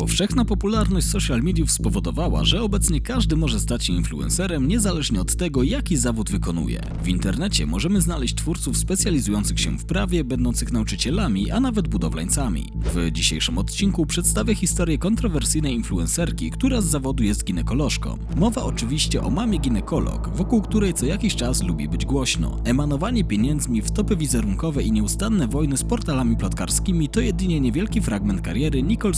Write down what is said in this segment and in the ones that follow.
Powszechna popularność social mediów spowodowała, że obecnie każdy może stać się influencerem niezależnie od tego, jaki zawód wykonuje. W internecie możemy znaleźć twórców specjalizujących się w prawie, będących nauczycielami, a nawet budowlańcami. W dzisiejszym odcinku przedstawię historię kontrowersyjnej influencerki, która z zawodu jest ginekolożką. Mowa oczywiście o mamie ginekolog, wokół której co jakiś czas lubi być głośno. Emanowanie pieniędzmi w topy wizerunkowe i nieustanne wojny z portalami plotkarskimi to jedynie niewielki fragment kariery Nicole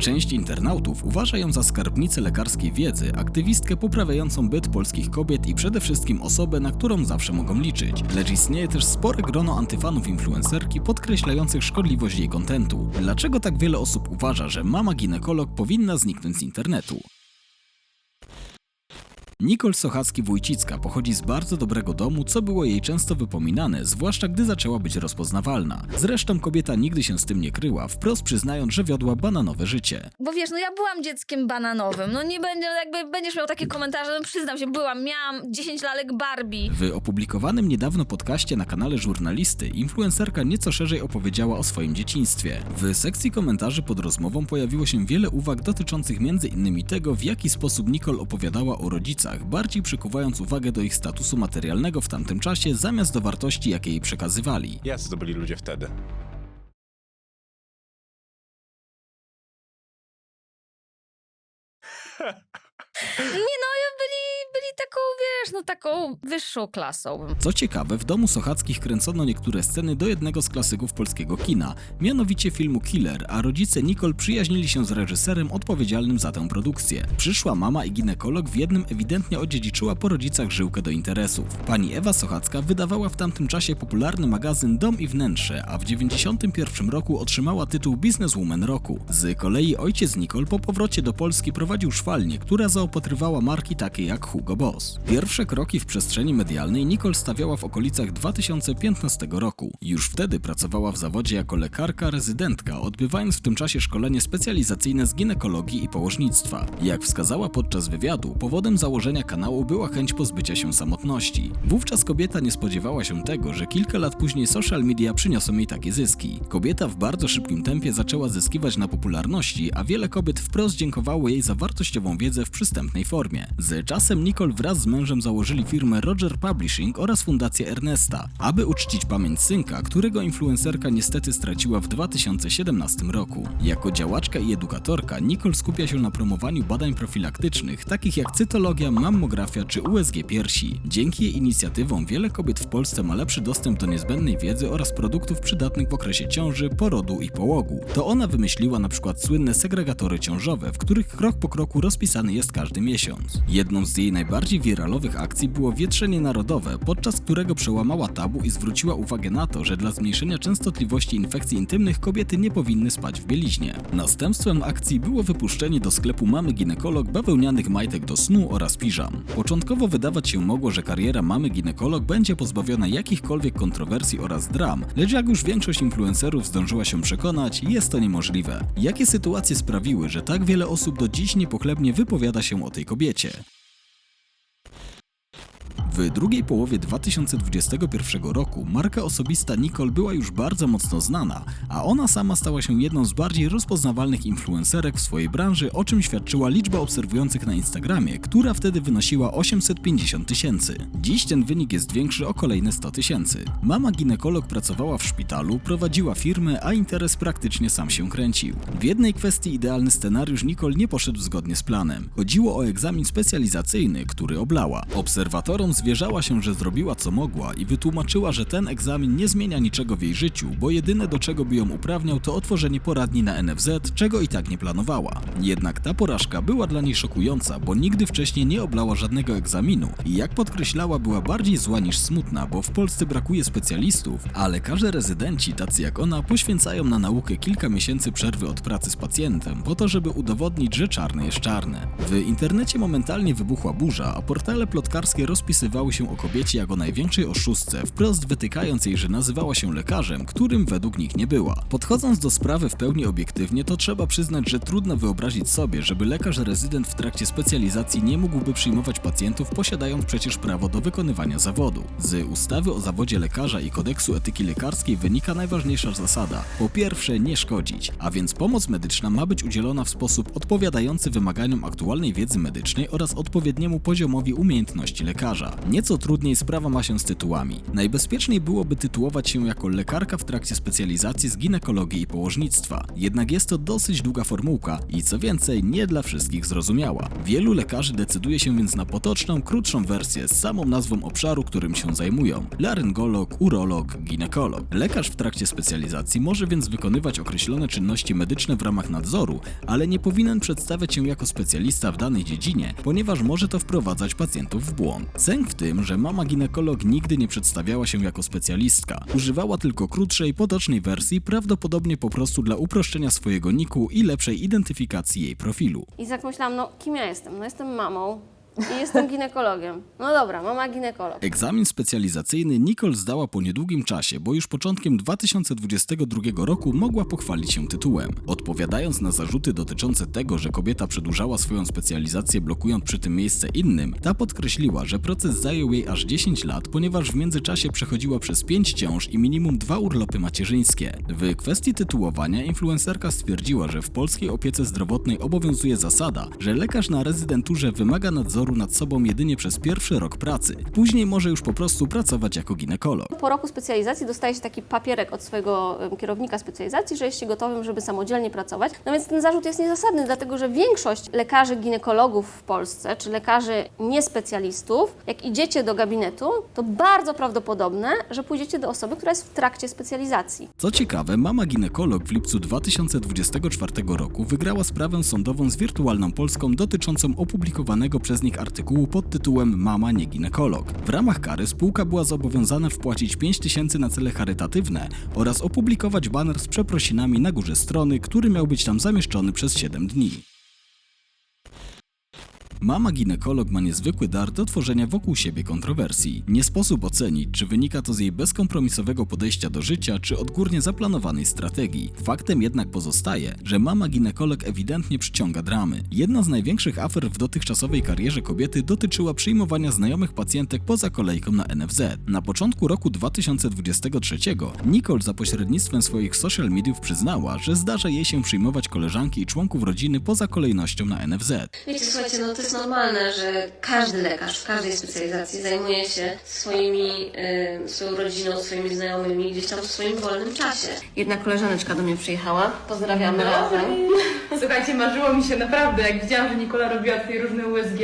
Część internautów uważa ją za skarbnicę lekarskiej wiedzy, aktywistkę poprawiającą byt polskich kobiet i przede wszystkim osobę, na którą zawsze mogą liczyć. Lecz istnieje też spore grono antyfanów influencerki podkreślających szkodliwość jej kontentu. Dlaczego tak wiele osób uważa, że mama ginekolog powinna zniknąć z internetu? Nicole Sochacki-Wójcicka pochodzi z bardzo dobrego domu, co było jej często wypominane, zwłaszcza gdy zaczęła być rozpoznawalna. Zresztą kobieta nigdy się z tym nie kryła, wprost przyznając, że wiodła bananowe życie. Bo wiesz, no ja byłam dzieckiem bananowym. No nie będzie, jakby będziesz miał takie komentarze, no przyznam się, byłam, miałam 10 lalek Barbie. W opublikowanym niedawno podcaście na kanale żurnalisty influencerka nieco szerzej opowiedziała o swoim dzieciństwie. W sekcji komentarzy pod rozmową pojawiło się wiele uwag dotyczących m.in. tego, w jaki sposób Nicole opowiadała o rodzicach, bardziej przykuwając uwagę do ich statusu materialnego w tamtym czasie zamiast do wartości, jakie jej przekazywali. Jacy to byli ludzie wtedy? Nie no, byli taką, wiesz, no taką wyższą klasą. Co ciekawe, w domu Sochackich kręcono niektóre sceny do jednego z klasyków polskiego kina, mianowicie filmu Killer, a rodzice Nicole przyjaźnili się z reżyserem odpowiedzialnym za tę produkcję. Przyszła mama i ginekolog w jednym ewidentnie odziedziczyła po rodzicach żyłkę do interesów. Pani Ewa Sochacka wydawała w tamtym czasie popularny magazyn Dom i Wnętrze, a w 91 roku otrzymała tytuł Businesswoman Roku. Z kolei ojciec Nicole po powrocie do Polski prowadził szwalnię, która zaopatrywała marki takie jak Hugo Boss. Pierwsze kroki w przestrzeni medialnej Nicole stawiała w okolicach 2015 roku. Już wtedy pracowała w zawodzie jako lekarka rezydentka, odbywając w tym czasie szkolenie specjalizacyjne z ginekologii i położnictwa. Jak wskazała podczas wywiadu, powodem założenia kanału była chęć pozbycia się samotności. Wówczas kobieta nie spodziewała się tego, że kilka lat później social media przyniosą jej takie zyski. Kobieta w bardzo szybkim tempie zaczęła zyskiwać na popularności, a wiele kobiet wprost dziękowało jej za wartościową wiedzę w przystępnej formie. Z czasem Nicole wraz z mężem założyli firmę Roger Publishing oraz fundację Ernesta, aby uczcić pamięć synka, którego influencerka niestety straciła w 2017 roku. Jako działaczka i edukatorka Nicole skupia się na promowaniu badań profilaktycznych, takich jak cytologia, mammografia czy USG piersi. Dzięki jej inicjatywom wiele kobiet w Polsce ma lepszy dostęp do niezbędnej wiedzy oraz produktów przydatnych w okresie ciąży, porodu i połogu. To ona wymyśliła na przykład słynne segregatory ciążowe, w których krok po kroku rozpisany jest każdy miesiąc. Jedną z jej najbardziej wiralowych akcji było wietrzenie narodowe, podczas którego przełamała tabu i zwróciła uwagę na to, że dla zmniejszenia częstotliwości infekcji intymnych kobiety nie powinny spać w bieliźnie. Następstwem akcji było wypuszczenie do sklepu mamy ginekolog bawełnianych majtek do snu oraz piżam. Początkowo wydawać się mogło, że kariera mamy ginekolog będzie pozbawiona jakichkolwiek kontrowersji oraz dram, lecz jak już większość influencerów zdążyła się przekonać, jest to niemożliwe. Jakie sytuacje sprawiły, że tak wiele osób do dziś niepochlebnie wypowiada się o tej kobiecie? W drugiej połowie 2021 roku marka osobista Nicole była już bardzo mocno znana, a ona sama stała się jedną z bardziej rozpoznawalnych influencerek w swojej branży, o czym świadczyła liczba obserwujących na Instagramie, która wtedy wynosiła 850 tysięcy. Dziś ten wynik jest większy o kolejne 100 tysięcy. Mama ginekolog pracowała w szpitalu, prowadziła firmę, a interes praktycznie sam się kręcił. W jednej kwestii idealny scenariusz Nicole nie poszedł zgodnie z planem. Chodziło o egzamin specjalizacyjny, który oblała. Obserwatorom zwierzała się, że zrobiła co mogła i wytłumaczyła, że ten egzamin nie zmienia niczego w jej życiu, bo jedyne do czego by ją uprawniał to otworzenie poradni na NFZ, czego i tak nie planowała. Jednak ta porażka była dla niej szokująca, bo nigdy wcześniej nie oblała żadnego egzaminu i jak podkreślała była bardziej zła niż smutna, bo w Polsce brakuje specjalistów, a lekarze rezydenci tacy jak ona poświęcają na naukę kilka miesięcy przerwy od pracy z pacjentem po to, żeby udowodnić, że czarne jest czarne. W internecie momentalnie wybuchła burza, a portale plotkarskie rozpisywały dowiadywały się o kobiecie jako największej oszustce, wprost wytykając jej, że nazywała się lekarzem, którym według nich nie była. Podchodząc do sprawy w pełni obiektywnie, to trzeba przyznać, że trudno wyobrazić sobie, żeby lekarz rezydent w trakcie specjalizacji nie mógłby przyjmować pacjentów, posiadając przecież prawo do wykonywania zawodu. Z ustawy o zawodzie lekarza i kodeksu etyki lekarskiej wynika najważniejsza zasada. Po pierwsze, nie szkodzić, a więc pomoc medyczna ma być udzielona w sposób odpowiadający wymaganiom aktualnej wiedzy medycznej oraz odpowiedniemu poziomowi umiejętności lekarza. Nieco trudniej sprawa ma się z tytułami. Najbezpieczniej byłoby tytułować się jako lekarka w trakcie specjalizacji z ginekologii i położnictwa. Jednak jest to dosyć długa formułka i co więcej, nie dla wszystkich zrozumiała. Wielu lekarzy decyduje się więc na potoczną, krótszą wersję z samą nazwą obszaru, którym się zajmują: laryngolog, urolog, ginekolog. Lekarz w trakcie specjalizacji może więc wykonywać określone czynności medyczne w ramach nadzoru, ale nie powinien przedstawiać się jako specjalista w danej dziedzinie, ponieważ może to wprowadzać pacjentów w błąd. Sęk tym, że mama ginekolog nigdy nie przedstawiała się jako specjalistka. Używała tylko krótszej, potocznej wersji, prawdopodobnie po prostu dla uproszczenia swojego niku i lepszej identyfikacji jej profilu. I tak myślałam, no kim ja jestem? No jestem mamą i jestem ginekologiem. No dobra, mama ginekolog. Egzamin specjalizacyjny Nicole zdała po niedługim czasie, bo już początkiem 2022 roku mogła pochwalić się tytułem. Odpowiadając na zarzuty dotyczące tego, że kobieta przedłużała swoją specjalizację blokując przy tym miejsce innym, ta podkreśliła, że proces zajął jej aż 10 lat, ponieważ w międzyczasie przechodziła przez 5 ciąż i minimum dwa urlopy macierzyńskie. W kwestii tytułowania influencerka stwierdziła, że w polskiej opiece zdrowotnej obowiązuje zasada, że lekarz na rezydenturze wymaga nadzoru nad sobą jedynie przez pierwszy rok pracy. Później może już po prostu pracować jako ginekolog. Po roku specjalizacji dostaje się taki papierek od swojego kierownika specjalizacji, że jest się gotowym, żeby samodzielnie pracować. No więc ten zarzut jest niezasadny, dlatego że większość lekarzy ginekologów w Polsce, czy lekarzy niespecjalistów, jak idziecie do gabinetu, to bardzo prawdopodobne, że pójdziecie do osoby, która jest w trakcie specjalizacji. Co ciekawe, mama ginekolog w lipcu 2024 roku wygrała sprawę sądową z Wirtualną Polską dotyczącą opublikowanego przez nich artykułu pod tytułem Mama nie ginekolog. W ramach kary spółka była zobowiązana wpłacić 5 tysięcy na cele charytatywne oraz opublikować baner z przeprosinami na górze strony, który miał być tam zamieszczony przez 7 dni. Mama ginekolog ma niezwykły dar do tworzenia wokół siebie kontrowersji. Nie sposób ocenić, czy wynika to z jej bezkompromisowego podejścia do życia, czy odgórnie zaplanowanej strategii. Faktem jednak pozostaje, że mama ginekolog ewidentnie przyciąga dramy. Jedna z największych afer w dotychczasowej karierze kobiety dotyczyła przyjmowania znajomych pacjentek poza kolejką na NFZ. Na początku roku 2023 Nicole za pośrednictwem swoich social mediów przyznała, że zdarza jej się przyjmować koleżanki i członków rodziny poza kolejnością na NFZ. Wiecie, słuchajcie, no to jest normalne, że każdy lekarz w każdej specjalizacji zajmuje się swoimi, y, swoją rodziną, swoimi znajomymi gdzieś tam w swoim wolnym czasie. Jedna koleżaneczka do mnie przyjechała, pozdrawiamy razem. Słuchajcie, marzyło mi się naprawdę, jak widziałam, że Nikola robiła tutaj różne USG,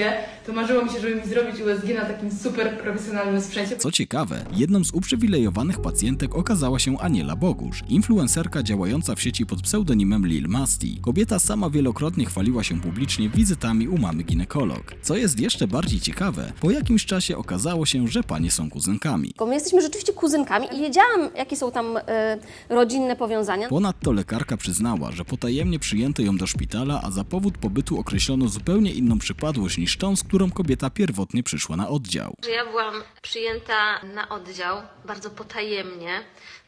to marzyło mi się, żeby mi zrobić USG na takim super profesjonalnym sprzęcie. Co ciekawe, jedną z uprzywilejowanych pacjentek okazała się Aniela Bogusz, influencerka działająca w sieci pod pseudonimem Lil Masti. Kobieta sama wielokrotnie chwaliła się publicznie wizytami u mamy ginekolog. Co jest jeszcze bardziej ciekawe, po jakimś czasie okazało się, że panie są kuzynkami. Bo my jesteśmy rzeczywiście kuzynkami i wiedziałam, jakie są tam e, rodzinne powiązania. Ponadto lekarka przyznała, że potajemnie przyjęto ją do szpitala, a za powód pobytu określono zupełnie inną przypadłość niż tą, z którą kobieta pierwotnie przyszła na oddział. Że ja byłam przyjęta na oddział bardzo potajemnie,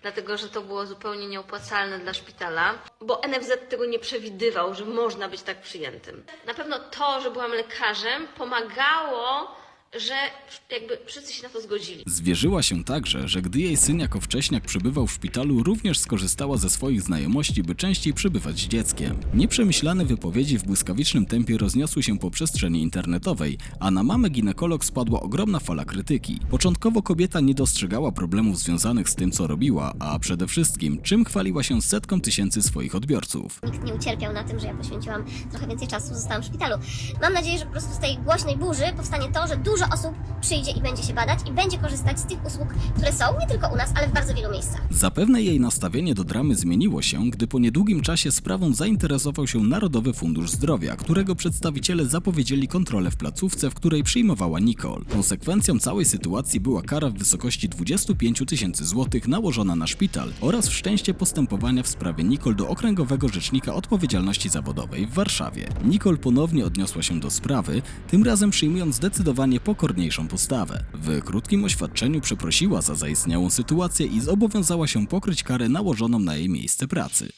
dlatego że to było zupełnie nieopłacalne dla szpitala, bo NFZ tego nie przewidywał, że można być tak przyjętym. Na pewno to, że byłam lekarzem, pomagało, że jakby wszyscy się na to zgodzili. Zwierzyła się także, że gdy jej syn jako wcześniak przybywał w szpitalu, również skorzystała ze swoich znajomości, by częściej przybywać z dzieckiem. Nieprzemyślane wypowiedzi w błyskawicznym tempie rozniosły się po przestrzeni internetowej, a na mamę ginekolog spadła ogromna fala krytyki. Początkowo kobieta nie dostrzegała problemów związanych z tym, co robiła, a przede wszystkim, czym chwaliła się setkom tysięcy swoich odbiorców. nikt nie ucierpiał na tym, że ja poświęciłam trochę więcej czasu, zostałam w szpitalu. Mam nadzieję, że po prostu z tej głośnej burzy powstanie to, że dużo osób przyjdzie i będzie się badać i będzie korzystać z tych usług, które są nie tylko u nas, ale w bardzo wielu miejscach. Zapewne jej nastawienie do dramy zmieniło się, gdy po niedługim czasie sprawą zainteresował się Narodowy Fundusz Zdrowia, którego przedstawiciele zapowiedzieli kontrolę w placówce, w której przyjmowała Nicole. Konsekwencją całej sytuacji była kara w wysokości 25 tysięcy złotych nałożona na szpital oraz wszczęście postępowania w sprawie Nicole do Okręgowego Rzecznika Odpowiedzialności Zawodowej w Warszawie. Nicole ponownie odniosła się do sprawy, tym razem przyjmując zdecydowanie pokorniejszą postawę. W krótkim oświadczeniu przeprosiła za zaistniałą sytuację i zobowiązała się pokryć karę nałożoną na jej miejsce pracy.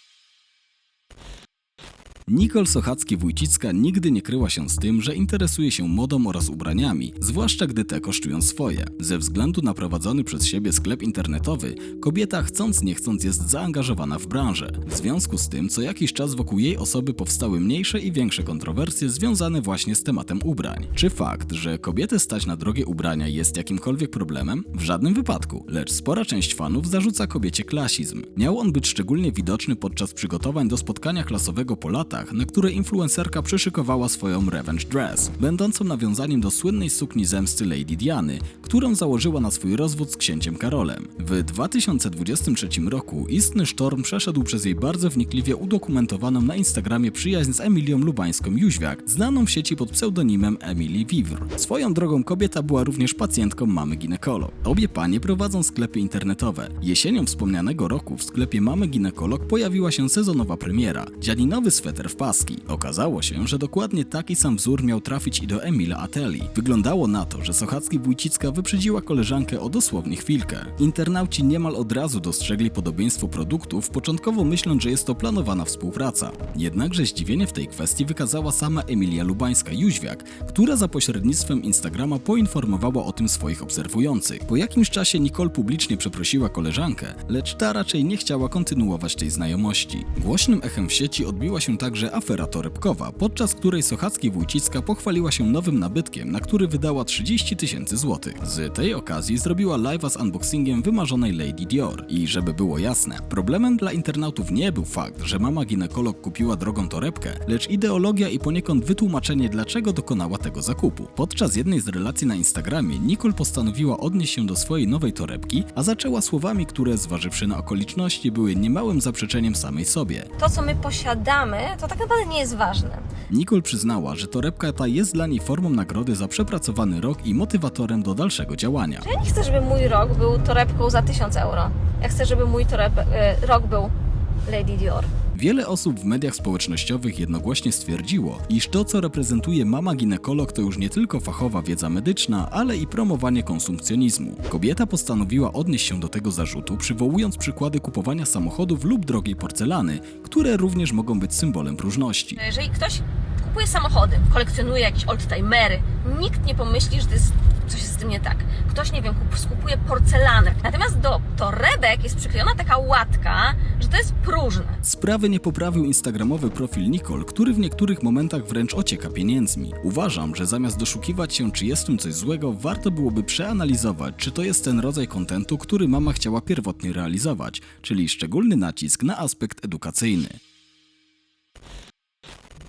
Nicole Sochacki-Wójcicka nigdy nie kryła się z tym, że interesuje się modą oraz ubraniami, zwłaszcza gdy te kosztują swoje. Ze względu na prowadzony przez siebie sklep internetowy, kobieta chcąc nie chcąc jest zaangażowana w branżę. W związku z tym, co jakiś czas wokół jej osoby powstały mniejsze i większe kontrowersje związane właśnie z tematem ubrań. Czy fakt, że kobiety stać na drogie ubrania jest jakimkolwiek problemem? W żadnym wypadku, lecz spora część fanów zarzuca kobiecie klasizm. Miał on być szczególnie widoczny podczas przygotowań do spotkania klasowego po latach, na które influencerka przyszykowała swoją revenge dress, będącą nawiązaniem do słynnej sukni zemsty Lady Diany, którą założyła na swój rozwód z księciem Karolem. W 2023 roku istny sztorm przeszedł przez jej bardzo wnikliwie udokumentowaną na Instagramie przyjaźń z Emilią Lubańską-Jóźwiak, znaną w sieci pod pseudonimem Emily Vivre. Swoją drogą kobieta była również pacjentką mamy ginekolog. Obie panie prowadzą sklepy internetowe. Jesienią wspomnianego roku w sklepie mamy ginekolog pojawiła się sezonowa premiera. Dzianinowy sweter w paski. Okazało się, że dokładnie taki sam wzór miał trafić i do Emila Ateli. Wyglądało na to, że Sochacki-Wójcicka wyprzedziła koleżankę o dosłownie chwilkę. Internauci niemal od razu dostrzegli podobieństwo produktów, początkowo myśląc, że jest to planowana współpraca. Jednakże zdziwienie w tej kwestii wykazała sama Emilia Lubańska-Jóźwiak, która za pośrednictwem Instagrama poinformowała o tym swoich obserwujących. Po jakimś czasie Nicole publicznie przeprosiła koleżankę, lecz ta raczej nie chciała kontynuować tej znajomości. Głośnym echem w sieci odbiła się także afera torebkowa, podczas której Sochacki-Wójcicka pochwaliła się nowym nabytkiem, na który wydała 30 tysięcy złotych. Z tej okazji zrobiła live'a z unboxingiem wymarzonej Lady Dior. I żeby było jasne, problemem dla internautów nie był fakt, że mama ginekolog kupiła drogą torebkę, lecz ideologia i poniekąd wytłumaczenie, dlaczego dokonała tego zakupu. Podczas jednej z relacji na Instagramie Nicole postanowiła odnieść się do swojej nowej torebki, a zaczęła słowami, które zważywszy na okoliczności były niemałym zaprzeczeniem samej sobie. to, co my posiadamy, to tak naprawdę nie jest ważne. Nicole przyznała, że torebka ta jest dla niej formą nagrody za przepracowany rok i motywatorem do dalszego działania. Ja nie chcę, żeby mój rok był torebką za 1000 euro. Ja chcę, żeby mój toreb, e, rok był Lady Dior. Wiele osób w mediach społecznościowych jednogłośnie stwierdziło, iż to, co reprezentuje mama ginekolog, to już nie tylko fachowa wiedza medyczna, ale i promowanie konsumpcjonizmu. Kobieta postanowiła odnieść się do tego zarzutu, przywołując przykłady kupowania samochodów lub drogiej porcelany, które również mogą być symbolem próżności. Jeżeli ktoś kupuje samochody, kolekcjonuje jakieś oldtimery, nikt nie pomyśli, że to jest coś jest z tym nie tak. Ktoś, nie wiem, kup- skupuje porcelanę. Natomiast do torebek jest przyklejona taka łatka, to jest próżne. Sprawy nie poprawił instagramowy profil Nicole, który w niektórych momentach wręcz ocieka pieniędzmi. Uważam, że zamiast doszukiwać się, czy jest tym coś złego, warto byłoby przeanalizować, czy to jest ten rodzaj kontentu, który mama chciała pierwotnie realizować, czyli szczególny nacisk na aspekt edukacyjny.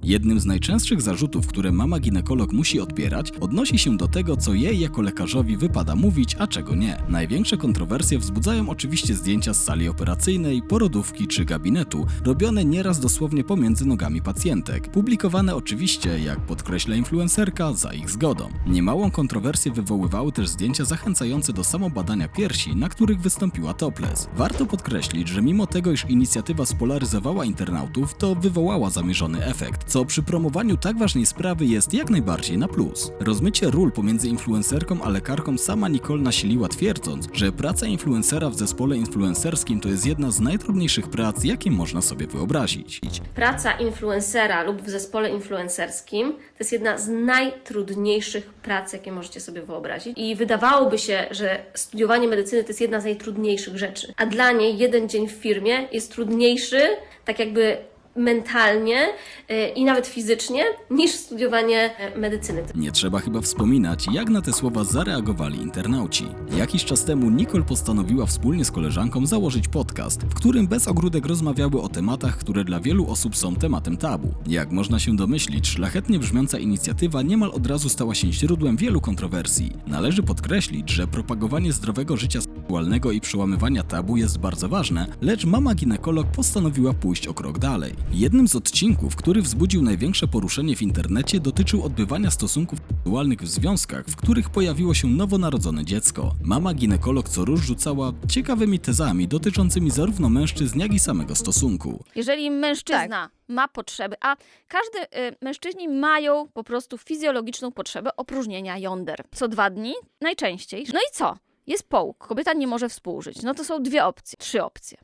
Jednym z najczęstszych zarzutów, które mama ginekolog musi odbierać, odnosi się do tego, co jej jako lekarzowi wypada mówić, a czego nie. Największe kontrowersje wzbudzają oczywiście zdjęcia z sali operacyjnej, porodówki czy gabinetu, robione nieraz dosłownie pomiędzy nogami pacjentek. Publikowane oczywiście, jak podkreśla influencerka, za ich zgodą. Niemałą kontrowersję wywoływały też zdjęcia zachęcające do samobadania piersi, na których wystąpiła topless. Warto podkreślić, że mimo tego, iż inicjatywa spolaryzowała internautów, to wywołała zamierzony efekt, co przy promowaniu tak ważnej sprawy jest jak najbardziej na plus. Rozmycie ról pomiędzy influencerką a lekarką sama Nicole nasiliła twierdząc, że praca influencera w zespole influencerskim to jest jedna z najtrudniejszych prac, jakie można sobie wyobrazić. Praca influencera lub w zespole influencerskim to jest jedna z najtrudniejszych prac, jakie możecie sobie wyobrazić. I wydawałoby się, że studiowanie medycyny to jest jedna z najtrudniejszych rzeczy. A dla niej jeden dzień w firmie jest trudniejszy, tak jakby mentalnie yy, i nawet fizycznie, niż studiowanie e, medycyny. Nie trzeba chyba wspominać, jak na te słowa zareagowali internauci. Jakiś czas temu Nicole postanowiła wspólnie z koleżanką założyć podcast, w którym bez ogródek rozmawiały o tematach, które dla wielu osób są tematem tabu. Jak można się domyślić, szlachetnie brzmiąca inicjatywa niemal od razu stała się źródłem wielu kontrowersji. Należy podkreślić, że propagowanie zdrowego życia seksualnego i przełamywania tabu jest bardzo ważne, lecz mama ginekolog postanowiła pójść o krok dalej. Jednym z odcinków, który wzbudził największe poruszenie w internecie, dotyczył odbywania stosunków seksualnych w związkach, w których pojawiło się nowonarodzone dziecko. Mama ginekolog co róż rzucała ciekawymi tezami dotyczącymi zarówno mężczyzn, jak i samego stosunku. Jeżeli mężczyzna ma potrzeby, a każdy y, mężczyźni mają po prostu fizjologiczną potrzebę opróżnienia jąder. Co dwa dni, najczęściej. No i co? Jest połóg, kobieta nie może współżyć. No to są dwie opcje, trzy opcje.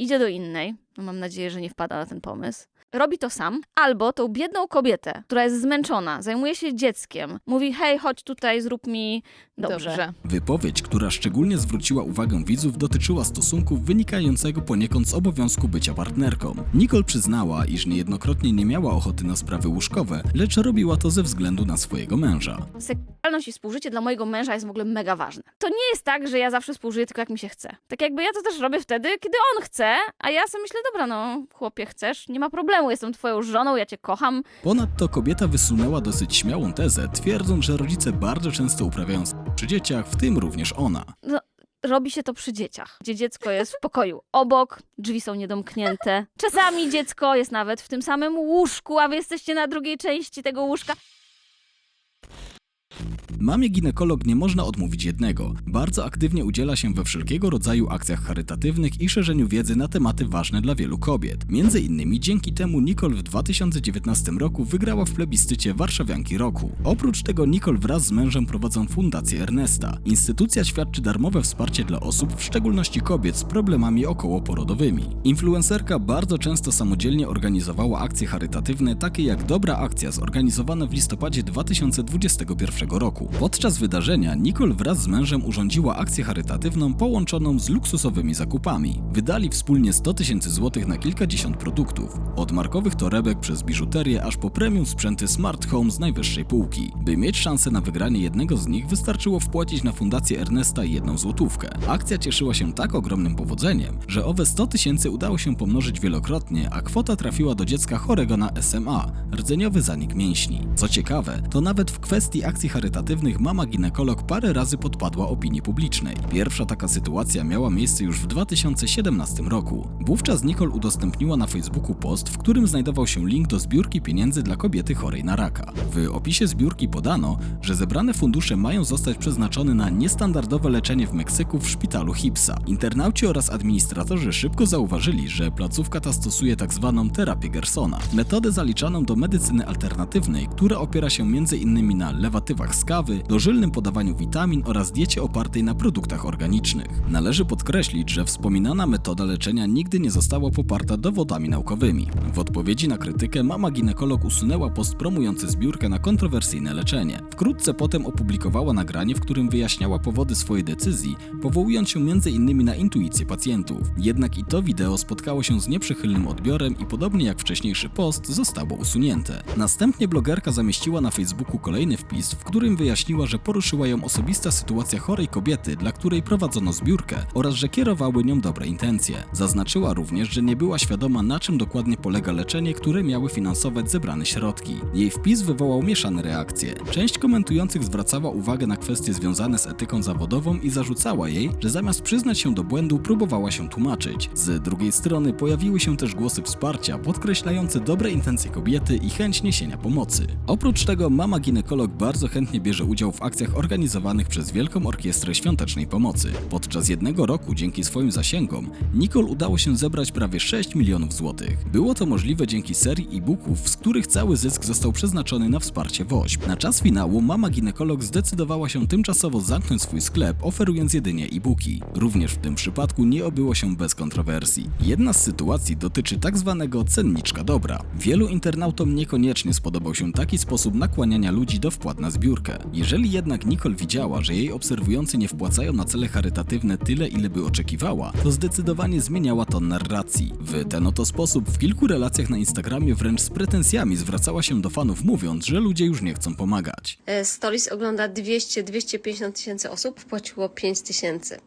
Idzie do innej, no mam nadzieję, że nie wpada na ten pomysł. Robi to sam, albo tą biedną kobietę, która jest zmęczona, zajmuje się dzieckiem, mówi: hej, chodź tutaj, zrób mi dobrze. Wypowiedź, która szczególnie zwróciła uwagę widzów, dotyczyła stosunku wynikającego poniekąd z obowiązku bycia partnerką. Nicole przyznała, iż niejednokrotnie nie miała ochoty na sprawy łóżkowe, lecz robiła to ze względu na swojego męża. Seksualność i współżycie dla mojego męża jest w ogóle mega ważne. To nie jest tak, że ja zawsze współżyję tylko jak mi się chce. Tak jakby ja to też robię wtedy, kiedy on chce, a ja sobie myślę, dobra, no chłopie, chcesz, nie ma problemu, jestem twoją żoną, ja cię kocham. Ponadto kobieta wysunęła dosyć śmiałą tezę, twierdząc, że rodzice bardzo często uprawiają seks przy dzieciach, w tym również ona. Robi się to przy dzieciach, gdzie dziecko jest w pokoju obok, drzwi są niedomknięte. Czasami dziecko jest nawet w tym samym łóżku, a wy jesteście na drugiej części tego łóżka. Mamie ginekolog nie można odmówić jednego. Bardzo aktywnie udziela się we wszelkiego rodzaju akcjach charytatywnych i szerzeniu wiedzy na tematy ważne dla wielu kobiet. Między innymi dzięki temu Nicole w 2019 roku wygrała w plebiscycie Warszawianki Roku. Oprócz tego Nicole wraz z mężem prowadzą Fundację Ernesta. Instytucja świadczy darmowe wsparcie dla osób, w szczególności kobiet z problemami okołoporodowymi. Influencerka bardzo często samodzielnie organizowała akcje charytatywne, takie jak Dobra Akcja zorganizowana w listopadzie 2021 roku. Podczas wydarzenia Nicole wraz z mężem urządziła akcję charytatywną połączoną z luksusowymi zakupami. Wydali wspólnie 100 tysięcy złotych na kilkadziesiąt produktów. Od markowych torebek przez biżuterię aż po premium sprzęty smart home z najwyższej półki. By mieć szansę na wygranie jednego z nich wystarczyło wpłacić na fundację Ernesta jedną złotówkę. Akcja cieszyła się tak ogromnym powodzeniem, że owe 100 tysięcy udało się pomnożyć wielokrotnie, a kwota trafiła do dziecka chorego na SMA, rdzeniowy zanik mięśni. Co ciekawe, to nawet w kwestii akcji mama ginekolog parę razy podpadła opinii publicznej. Pierwsza taka sytuacja miała miejsce już w 2017 roku. Wówczas Nicole udostępniła na Facebooku post, w którym znajdował się link do zbiórki pieniędzy dla kobiety chorej na raka. W opisie zbiórki podano, że zebrane fundusze mają zostać przeznaczone na niestandardowe leczenie w Meksyku w szpitalu Hipsa. Internauci oraz administratorzy szybko zauważyli, że placówka ta stosuje tzw. terapię Gersona, metodę zaliczaną do medycyny alternatywnej, która opiera się m.in. na lewatywach z kawy, dożylnym podawaniu witamin oraz diecie opartej na produktach organicznych. Należy podkreślić, że wspominana metoda leczenia nigdy nie została poparta dowodami naukowymi. W odpowiedzi na krytykę mama ginekolog usunęła post promujący zbiórkę na kontrowersyjne leczenie. Wkrótce potem opublikowała nagranie, w którym wyjaśniała powody swojej decyzji, powołując się m.in. na intuicję pacjentów. Jednak i to wideo spotkało się z nieprzychylnym odbiorem i podobnie jak wcześniejszy post zostało usunięte. Następnie blogerka zamieściła na Facebooku kolejny wpis, w którym wyjaśniła, że poruszyła ją osobista sytuacja chorej kobiety, dla której prowadzono zbiórkę oraz że kierowały nią dobre intencje. Zaznaczyła również, że nie była świadoma na czym dokładnie polega leczenie, które miały finansować zebrane środki. Jej wpis wywołał mieszane reakcje. Część komentujących zwracała uwagę na kwestie związane z etyką zawodową i zarzucała jej, że zamiast przyznać się do błędu, próbowała się tłumaczyć. Z drugiej strony pojawiły się też głosy wsparcia, podkreślające dobre intencje kobiety i chęć niesienia pomocy. Oprócz tego mama ginekolog bardzo chętnie bierze udział w akcjach organizowanych przez Wielką Orkiestrę Świątecznej Pomocy. Podczas jednego roku, dzięki swoim zasięgom, Nicole udało się zebrać prawie 6 milionów złotych. Było to możliwe dzięki serii e-booków, z których cały zysk został przeznaczony na wsparcie WOŚP. Na czas finału mama ginekolog zdecydowała się tymczasowo zamknąć swój sklep, oferując jedynie e-booki. Również w tym przypadku nie obyło się bez kontrowersji. Jedna z sytuacji dotyczy tak zwanego cenniczka dobra. Wielu internautom niekoniecznie spodobał się taki sposób nakłaniania ludzi do wpłat na zbiórkę. Jeżeli jednak Nicole widziała, że jej obserwujący nie wpłacają na cele charytatywne tyle, ile by oczekiwała, to zdecydowanie zmieniała ton narracji. W ten oto sposób w kilku relacjach na Instagramie wręcz z pretensjami zwracała się do fanów, mówiąc, że ludzie już nie chcą pomagać. E, Stories ogląda 200-250 tysięcy osób, wpłaciło 5 tysięcy.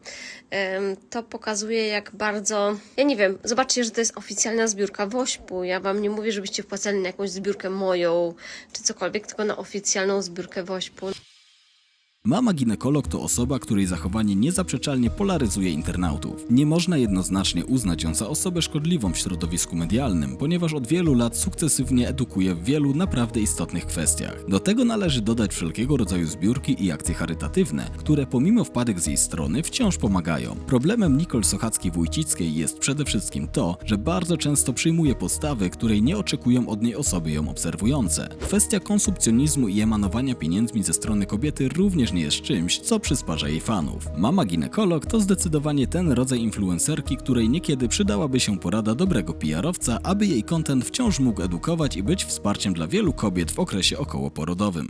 To pokazuje, jak bardzo. Ja nie wiem, zobaczcie, że to jest oficjalna zbiórka WOŚP-u. Ja wam nie mówię, żebyście wpłacali na jakąś zbiórkę moją czy cokolwiek, tylko na oficjalną zbiórkę WOŚP-u. Mama ginekolog to osoba, której zachowanie niezaprzeczalnie polaryzuje internautów. Nie można jednoznacznie uznać ją za osobę szkodliwą w środowisku medialnym, ponieważ od wielu lat sukcesywnie edukuje w wielu naprawdę istotnych kwestiach. Do tego należy dodać wszelkiego rodzaju zbiórki i akcje charytatywne, które pomimo wpadek z jej strony wciąż pomagają. Problemem Nicole Sochackiej-Wójcickiej jest przede wszystkim to, że bardzo często przyjmuje postawy, której nie oczekują od niej osoby ją obserwujące. Kwestia konsumpcjonizmu i emanowania pieniędzmi ze strony kobiety również nie jest czymś, co przysparza jej fanów. Mama ginekolog to zdecydowanie ten rodzaj influencerki, której niekiedy przydałaby się porada dobrego PR-owca, aby jej content wciąż mógł edukować i być wsparciem dla wielu kobiet w okresie okołoporodowym.